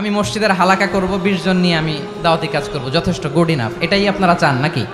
আমি মসজিদের হালাকা করব, বিশ জন নিয়ে আমি দাওয়াতি কাজ করব। যথেষ্ট গুড ইনাফ এটাই আপনারা চান নাকি?